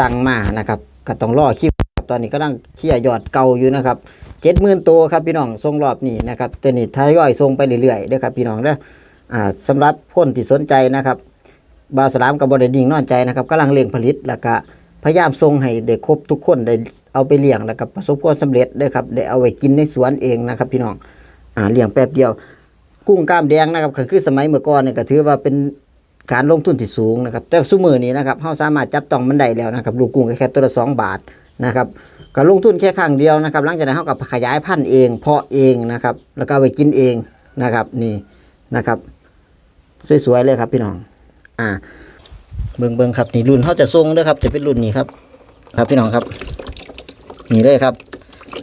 ตังมานะครับก็ต้องรอคิวครับตอนนี้กำลังเคลียยอดเก่าอยู่นะครับเจ็ดหมื่นตัวครับพี่น้องส่งรอบนี้นะครับตัวนี้ทยอยส่งไปเรื่อยๆเด้อครับพี่น้องเด้ออ่าสำหรับคนที่สนใจนะครับบาสลามกับบริดิงนอนใจนะครับกำลังเร่งผลิตแล้วก็พยายามส่งให้ได้ครบทุกคนได้เอาไปเลี้ยงแล้วก็ประสบความสำเร็จด้อครับได้เอาไว้กินในสวนเองนะครับพี่น้องอ่าเลี้ยงแป๊บเดียว กุ้งกล้ามแดงนะครับคือสมัยเมื่อก่อนเนี่ยก็ถือว่าเป็น การลงทุนที่สูงนะครับ แต่ซุมือนี้นะครับเราสามารถจับต้องมันได้แล้วนะครับ ลูกกุ้งแค่ตัวละสองบาทนะครับก็ลงทุนแค่ครั้งเดียวนะครับ หลังจากนั้นเรากับขยายพันธุ์เองเพาะเองนะครับ แล้วก็ไปกินเองนะครับนี่นะครับสวยๆเลยครับพี่น้อง อ่า เบิ่งเบิ่งครับนี่รุ่นเขาจะทรงด้วยครับ จะเป็นรุ่นนี้ครับ ครับพี่น้องครับ นี่เลยครับ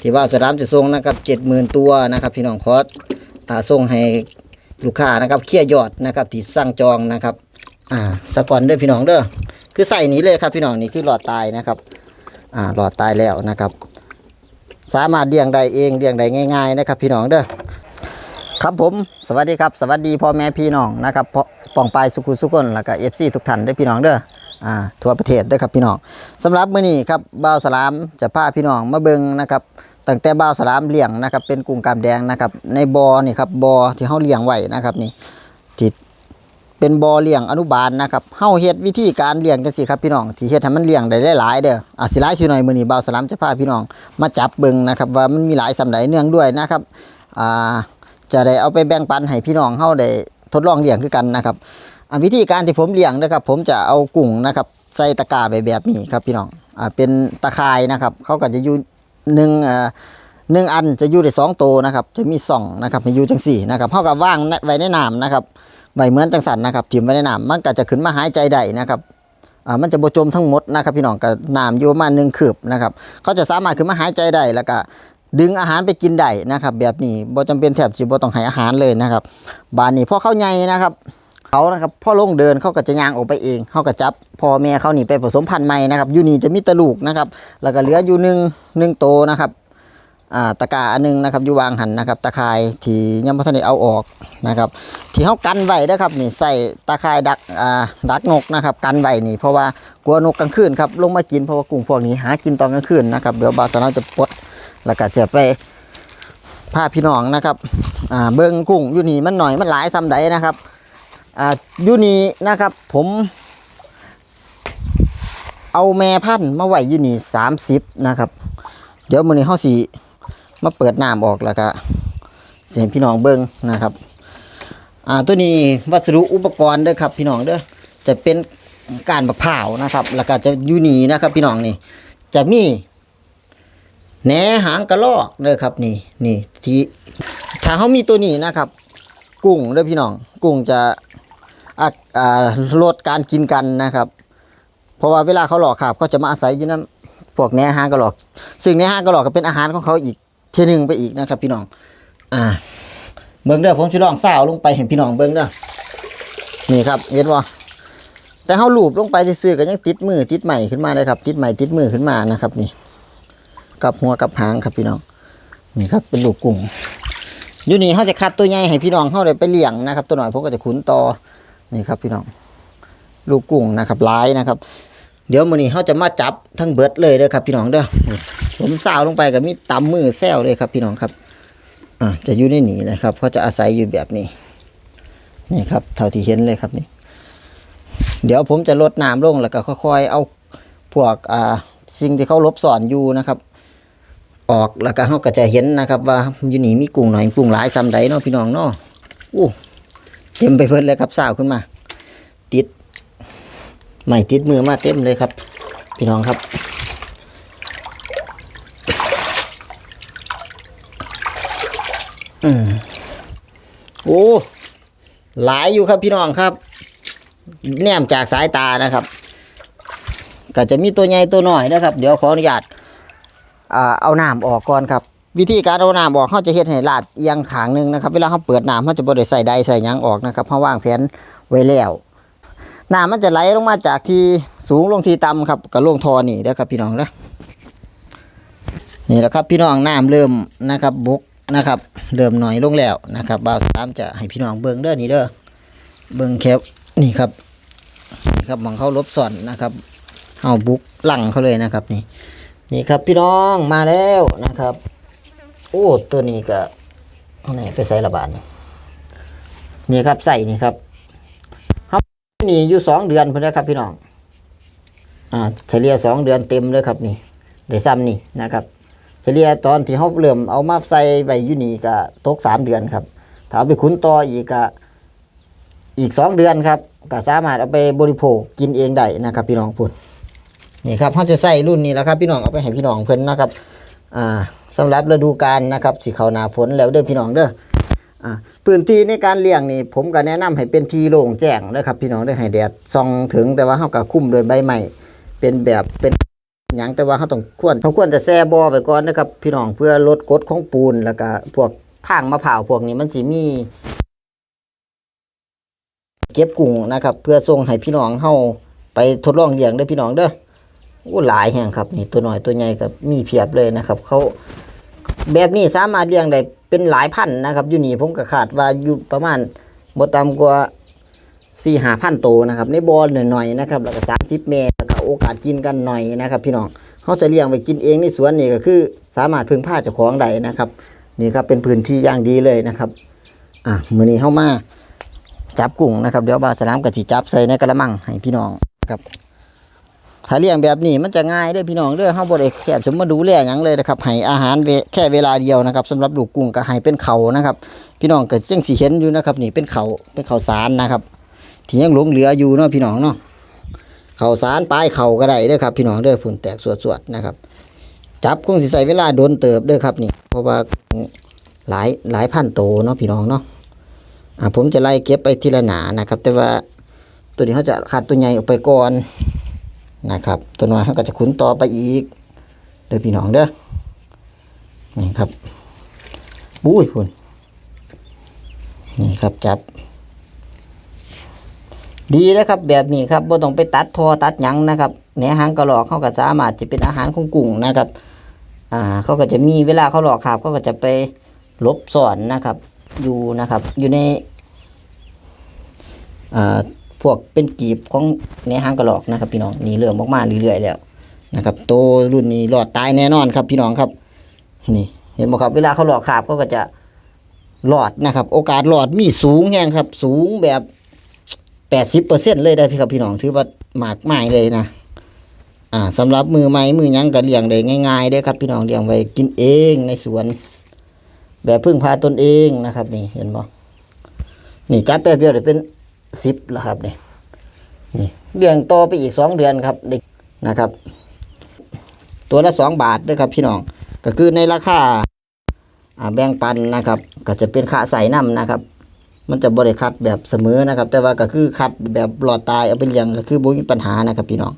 ที่ว่าสรามจะทรงนะครับเจ็ดหมื่นตัวนะครับ พี่น้องคอสอ่าส่งให้ลูกค้านะครับ เคลียร์ยอดนะครับที่สั่งจองนะครับ อ่าสกอนเด้อพี่น้องเด้อคือใส่นี้เลยครับพี่น้องนี่คือหลอดตายนะครับ อ่าหลอดตายแล้วนะครับ สามารถเลี้ยงได้เองเลี้ยงได้ง่าย ๆ นะครับ พี่น้องเด้อครับผม สวัสดีครับ สวัสดีพ่อแม่พี่น้องนะครับพอป่องปลายสุขุสุขนแล้วก็เอฟซีทุกท่านเด้พี่น้องเด้ออ่าทั่วประเทศเด้ครับพี่น้องสำหรับมื้อนี้ครับบ่าวสลามจะพาพี่น้องมาเบิ่งนะครับตั้งแต่บ่าวสลามเลี้ยงนะครับเป็นกุ้งกามแดงนะครับในบ่อนี่ครับบ่อที่เฮาเลี้ยงไว้นะครับนี่ที่ เป็นบ่อเลี้ยงอนุบาลนะครับเฮาเฮ็ดวิธีการเลี้ยงจังซี่ครับพี่น้องที่เฮ็ดให้มันเลี้ยงได้หลายๆเด้ออะสิหลายสิหน่อยมื้อนี้บ่าวสลามจะพาพี่น้อง มาจับเบิ่งนะครับว่ามันมีหลายสำใดเนื่องด้วยนะครับอ่าจะได้เอาไปแบ่งปันให้พี่น้องเฮาได้ทดลองเลี้ยงคือกันนะครับอะวิธีการที่ผมเลี้ยงนะครับ ผมจะเอากุ้งนะครับใส่ตะกร้าแบบนี้ครับพี่น้องอ่าเป็นตะข่ายนะครับเขาก็จะอยู่หนึ่งอ่าหนึ่งอันจะอยู่ได้สองตัวนะครับ จะมีสองนะครับให้อยู่จังสี่นะครับเท่ากับว่างไว้ในน้ำนะครับ ไว้เหมือนจังสันนะครับถิ่มไว้ในน้ำมันก็จะขึ้นมาหายใจได้นะครับมันจะบจมทั้งหมดนะครับพี่น้องกับน้ำอยู่ประมาณหนึ่งคืบนะครับเขาจะสามารถขึ้นมาหายใจได้แล้วก็ดึงอาหารไปกินได้นะครับแบบนี้บ่จำเป็นแถบสิบ่ต้องให้อาหารเลยนะครับบานนี้พอเข้าใหญ่นะครับเขานะครับพ่อลงเดินเขาก็จะย่างออกไปเองเขาก็จับพ่อแม่เขานี่ไปผสมพันธุ์ใหม่นะครับยูนี่จะมีตะลูกนะครับแล้วก็เหลืออยู่หนึ่งหนึ่งโตนะครับ อ่าตะกาอันหนึงนะครับอยู่วางหันนะครับตะข่ายที่ยังบ่ทันได้เอาออกนะครับ ที่เฮากันไว้นะครับนี่ใส่ตะข่ายดักอ่าดักนกนะครับ กันไว้นี่เพราะว่ากลัวนกกลางคืนครับลงมากินเพราะว่ากุ้งพวกนี้หากินตอนกลางคืนนะครับเดี๋ยวบาสนาจะปลดแล้วก็จะไปพาพี่น้องนะครับอ่าเบิ่งกุ้งอยู่นี่มันหน่อยมันหลายซ้ำใดนะครับอ่าอยู่นี่นะครับผมเอาแม่พันธุ์มาไว้อยู่นี่30นะครับ เดี๋ยวมื้อนี้เฮาสิ มาเปิดน้ำออกแล้วก็เสียงพี่น้องเบิ้งนะครับ อ่าตัวนี้วัสดุอุปกรณ์เด้อครับ พี่น้องเด้อจะเป็นการบักเผาวนะครับ แล้วก็จะยูนีนะครับ พี่น้องนี่ จะมีแหนหางกระรอกเด้อครับนี่นี่ที่ถ้าเขามีตัวนี้นะครับ กุ้งเด้อพี่น้อง กุ้งจะอ่าอ่าลดการกินกันนะครับ เพราะว่าเวลาเขาหลอกขาบก็จะมาอาศัยอยู่นั้นพวกแหนหางกระรอก ซึ่งแหนหางกระรอกก็เป็นอาหารของเขาอีก เที่หนึงไปอีกนะครับ พี่น้อง อ่า เบิ่งเด้อผมสิลองสาลงไปเห็นพี่น้องเบิ่งเด้อนี่ครับเห็นบ่แต่เฮาลูบลงไปซื่อก็ยังติดมือติดใหม่ขึ้นมาเลยครับ ติดใหม่ติดมือขึ้นมานะครับ นี่ กับหัวกับหางครับพี่น้อง นี่ครับเป็นลูกกุ้งอยู่นี่เฮาจะคัดตัวใหญ่ให้พี่น้องเฮาได้ไปเลี้ยงนะครับ ตัวหน่อยผมก็จะขุนต่อนี่ครับพี่น้อง ลูกกุ้งนะครับหลายนะครับ เดี๋ยวมื้อนี้เฮาจะมาจับทั้งเบิดเลยเด้อครับพี่น้องเด้อ ผมสาวลงไปกับมีตำมือแซวเลยครับพี่น้องครับ อ่าจะอยู่ในหนีนะครับเขาจะอาศัยอยู่แบบนี้ นี่ครับ เท่าที่เห็นเลยครับนี่ เดี๋ยวผมจะลดน้ำลงแล้วก็ค่อยๆ เอาพวกอ่าสิ่งที่เขาลบสอนอยู่นะครับ ออกแล้วก็เขาก็จะเห็นนะครับ ว่าอยู่หนีมีกุ้งหน่อยกุ้งหลายซ้ำใดเนาะพี่น้องเนาะอู้เต็มไปเพิ่นเลยครับสาวขึ้นมา ติดไม่ติดมือมาเต็มเลยครับ พี่น้องครับ อืมโอ้หลายอยู่ครับพี่น้องครับ แนมจากสายตานะครับ ก็จะมีตัวใหญ่ตัวน้อยนะครับ เดี๋ยวขออนุญาตเอาน้ำออกก่อนครับ วิธีการเอาน้ำออกเขาจะเฮ็ดให้ลาดเอียงขางหนึงนะครับ เวลาเขาเปิดน้ำเขาจะบ่ไดใส่ใดใส่ยังออกนะครับเขาวางแผนไว้แล้วน้ำมันจะไหลลงมาจากที่สูงลงที่ต่ำครับกับลงทอนี่เด้อครับพี่น้องนะนี่แหละครับพี่น้องน้ำเริ่มนะครับบุกนะครับ เริ่มหน่อยลงแล้วนะครับบ่าวสามจะให้พี่น้องเบิ่งเด้อนี่เด้อเบิ่งแคปนี่ครับนี่ครับมองเข้าลบสอนนะครับเฮาบุกหลังเขาเลยนะครับนี่นี่ครับพี่น้องมาแล้วนะครับ โอ้ตัวนี้ก็ไหนไปใส่ระบาดนี่นี่ครับใส่นี่ครับเฮานี่อยู่สองเดือนเพิ่นนะครับพี่น้องอ่าเฉลี่ยสองเดือนเต็มเลยครับนี่ได้ซ้ำนี่นะครับ เฉลี่ยตอนที่เขาเริ่มเอามาใส่ไว้ยูนีก็ตกสามเดือนครับถ้าเอาไปขุนต่ออีกก็อีกสองเดือนครับก็สามารถเอาไปบริโภคกินเองได้นะครับพี่น้องพุ่นนี่ครับเขาจะใส่รุ่นนี้แล้วครับพี่น้องเอาไปให้พี่น้องเพิ่นนะครับอ่าสำหรับฤดูกาลนะครับสิเขาหนาฝนแล้วเด้อพี่น้องเด้ออ่าพื้นที่ในการเลี้ยงนี่ผมก็แนะนำให้เป็นที่โล่งแจ้งนะครับพี่น้องเด้อให้แดดส่องถึงแต่ว่าเขาก็คุ้มโดยใบไม้เป็นแบบเป็น หยังแต่ว่าเขาต้องควรเขาควรจะแซ่บอไปก่อนนะครับพี่น้องเพื่อลดกดของปูนแล้วก็พวกทางมะพร้าวพวกนี้มันสิมี เก็บกุ้งนะครับ เพื่อส่งให้พี่น้องเฮาไปทดลองเลี้ยงเด้พี่น้องเด้อโอ้หลายแห่งครับนี่ตัวน้อยตัวใหญ่กับมีเพียบเลยนะครับ เขาแบบนี้สามารถเลี้ยงได้เป็นหลายพันนะครับอยู่นี่ผมก็คาดว่าอยู่ประมาณบ่ต่ำกว่าสี่หาพันโตวนะครับในบอลหน่อยๆนะครับแล้วก็สามสิบเมตร โอกาสกินกันหน่อยนะครับ พี่น้องเขาจะเลี้ยงไปกินเองในสวนนี่ก็คือ สามารถพึ่งพาเจ้าของได้นะครับ นี่ครับเป็นพื้นที่อย่างดีเลยนะครับอะมือนี้เข้ามาจับกุ้งนะครับเดี๋ยวบาสลามกับที่จับใส่ในกระมังให้พี่น้องครับถ้าเลี้ยงแบบนี้มันจะง่ายด้อพี่น้องด้อเฮาบ่ได้แค่สมมาดูแลหยังเลยนะครับให้อาหารแค่เวลาเดียวนะครับสำหรับลูกกุ้งก็ให้เป็นเขานะครับ พี่น้องก็ยังสิเห็นอยู่นะครับ นี่เป็นเขาเป็นเขาสารนะครับที่ยังหลงเหลืออยู่เนาะพี่น้องเนาะ ข่าสารปลายเข่าก็ได้เด้อครับพี่น้องเด้อผุนแตกสวดๆนะครับ จับคงสิใส่เวลาโดนเติบเด้อครับนี่ เพราะว่าหลายหลายพันโตเนาะพี่น้องเนาะอ่าผมจะไล่เก็บไปทีละหนานะครับ แต่ว่าตัวนี้เขาจะขาดตัวใหญ่ออกไปก่อนนะครับ ตัวน้อยเขาก็จะขุนต่อไปอีกเด้อพี่น้องเด้อนี่ครับบุ้ยพุ่นนี่ครับจับ ดีนะครับแบบนี้ครับบ่ต้องไปตัดทอตัดหยังนะครับแหนหางกระหลอกเขาก็สามารถจะเป็นอาหารของกุ้งนะครับอ่าเขาก็จะมีเวลาเขาหลอกครับเขาก็จะไปลบซ่อนนะครับ อยู่นะครับอยู่ในอ่าพวกเป็นกีบของแหนหางกระหลอกนะครับ พี่น้องนี่เริ่มออกมาเรื่อยๆแล้วนะครับโตรุ่นนี้รอดตายแน่นอนครับ พี่น้องครับนี่เห็นไหมครับ เวลาเขาหลอกขาบเขาก็จะรอดนะครับ โอกาสรอดมีสูงแฮงครับ สูงแบบ แปดสิบเปอร์เซ็นเลยได้พี่ครับพี่น้องถือว่าหมากไม้เลยนะอ่าสำหรับมือไม้มือยังก็เลี้ยงได้ง่ายๆได้ครับพี่น้องเลี้ยงไว้กินเองในสวน แบบพึ่งพาตนเองนะครับ นี่เห็นบ่นี่จัดแป๊บเดียวเดี๋ยวเป็นสิบแล้วครับนี่นี่เลี้ยงโตไปอีกสองเดือนครับเด็กนะครับ ตัวละสองบาทด้วยครับพี่น้องก็คือในราคาแบ่งปันนะครับ ก็จะเป็นค่าใส่น้ำนะครับ มันจะบริคัดแบบเสมอนะครับ แต่ว่าก็คือคัดแบบหลอดตายเอาไปเลี้ยงก็คือบ่มีปัญหานะครับพี่น้อง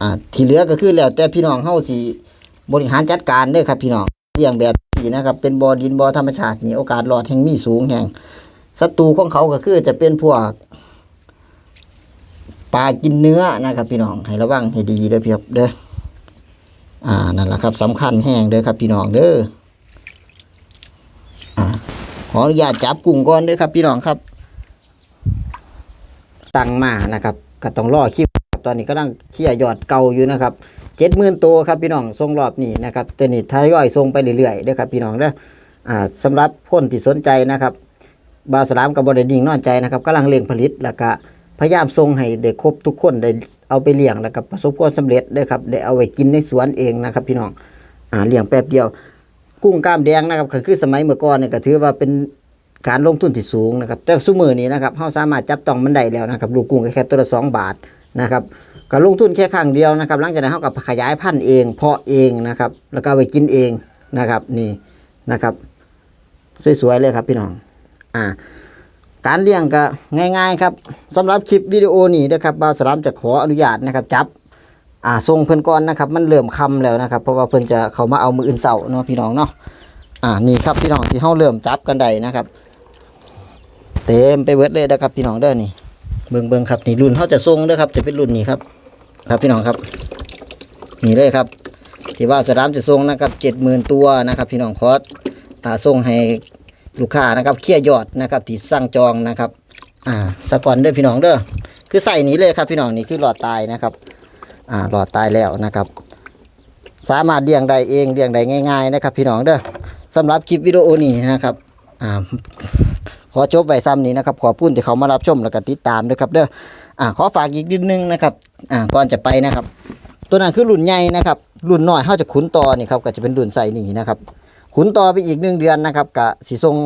อ่าที่เหลือก็คือแล้วแต่พี่น้องเฮาสิบริหารจัดการเด้อครับพี่น้องเลี้ยงแบบนี้นะครับเป็นบ่อดินบ่อธรรมชาตินี่โอกาสรอดแห่งมีสูงแห่งศัตรูของเขาก็คือจะเป็นพวกปลากินเนื้อนะครับพี่น้องให้ระวังให้ดีเด้อพี่ครับเด้ออ่านั่นแหละครับสำคัญแห้งเด้อครับพี่น้องเด้อ ออนุญาตจับกุ้งก่อนด้วยครับพี่น้องครับ ตั้งมานะครับก็ต้องรอคิวกับตอนนี้กำลังเชียยอดเก่าอยู่นะครับเจ็ดหมื่นตัวครับพี่น้องส่งรอบนี้นะครับแต่นี่ทยอยส่งไปเรื่อยๆด้อครับพี่น้องเด้ออ่าสำหรับคนที่สนใจนะครับบาสลามกับบริดิงนอนใจนะครับกำลังเร่งผลิตแล้วก็พยายามส่งให้ได้ครบทุกคนได้เอาไปเลี้ยงแล้วก็ประสบความสำเร็จเด้ครับได้เอาไว้กินในสวนเองนะครับ พี่น้องอ่าเลี้ยงแป๊บเดียว กุ้งกล้ามแดงนะครับก็คือสมัยเมื่อก่อนเนี่ยก็ถือว่าเป็นการลงทุนที่สูงนะครับ แต่ซุมือนี้นะครับเราสามารถจับต้องมันได้แล้วนะครับลูกกุ้งแค่ตัวละสองบาทนะครับก็ลงทุนแค่ครั้งเดียวนะครับ หลังจากนั้นเราก็ขยายพันธุ์เองเพาะเองนะครับ แล้วก็ไปกินเองนะครับนี่นะครับ สวยๆเลยครับพี่น้องอ่าการเลี้ยงก็ง่าย ๆ ครับสำหรับคลิปวิดีโอนี้นะครับบ่าวสลามจะขออนุญาตนะครับ จับ อ่าส่งเพิ่นก่อนนะครับ มันเริ่มค่ำแล้วนะครับ เพราะว่าเพิ่นจะเขามาเอามืออื่นเสาร์เนาะพี่น้องเนาะอ่านี่ครับพี่น้องที่เฮาเริ่มจับกันได้นะครับ เต็มไปเบิดเลยนะครับพี่น้องเด้อนี่เบิ่งเบิ่งครับนี่รุ่นเฮาจะส่งเด้อครับ จะเป็นรุ่นนี้ครับ ครับพี่น้องครับ นี่เลยครับ ที่ว่าสรามจะส่งนะครับ70,000ตัวนะครับ พี่น้องคอสอ่าส่งให้ลูกค้านะครับ เคลียยอดนะครับที่สั่งจองนะครับ อ่าสกอนเด้อพี่น้องเด้อคือใส่นี้เลยครับพี่น้องนี่คือหลอดตายนะครับ อ่าหลอดตายแล้วนะครับ สามารถเลี้ยงได้เองเลี้ยงได้ง่าย ๆ นะครับ พี่น้องเด้อสำหรับคลิปวิดีโอนี้นะครับอ่าขอจบไว้ซ้ำนี้นะครับขอบคุณที่เขามารับชมแล้วก็ติดตามด้วยครับเด้ออ่าขอฝากอีกนิดนึงนะครับอ่าก่อนจะไปนะครับ ตัวนั้นคือรุ่นใหญ่นะครับรุ่นน้อยเขาจะขุนต่อนี่ครับก็จะเป็นรุ่นใส่นี่นะครับขุนต่อไปอีกหนึ่งเดือนนะครับกะสีทรง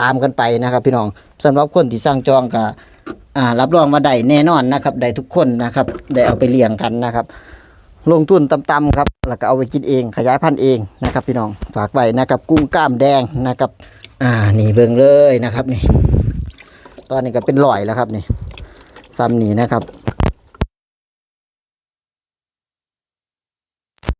ตามกันไปนะครับ พี่น้องสำหรับคนที่สร้างจองกะ อ่ารับรองว่าได้แน่นอนนะครับได้ทุกคนนะครับได้เอาไปเลี้ยงกันนะครับ ลงทุนต่ำๆครับแล้วก็เอาไปกินเองขยายพันธุ์เองนะครับ พี่น้องฝากไว้นะครับกุ้งกล้ามแดงนะครับอ่านี่เบิ่งเลยนะครับนี่ ตอนนี้ก็เป็นลอยแล้วครับนี่ซ้ำนี่นะครับ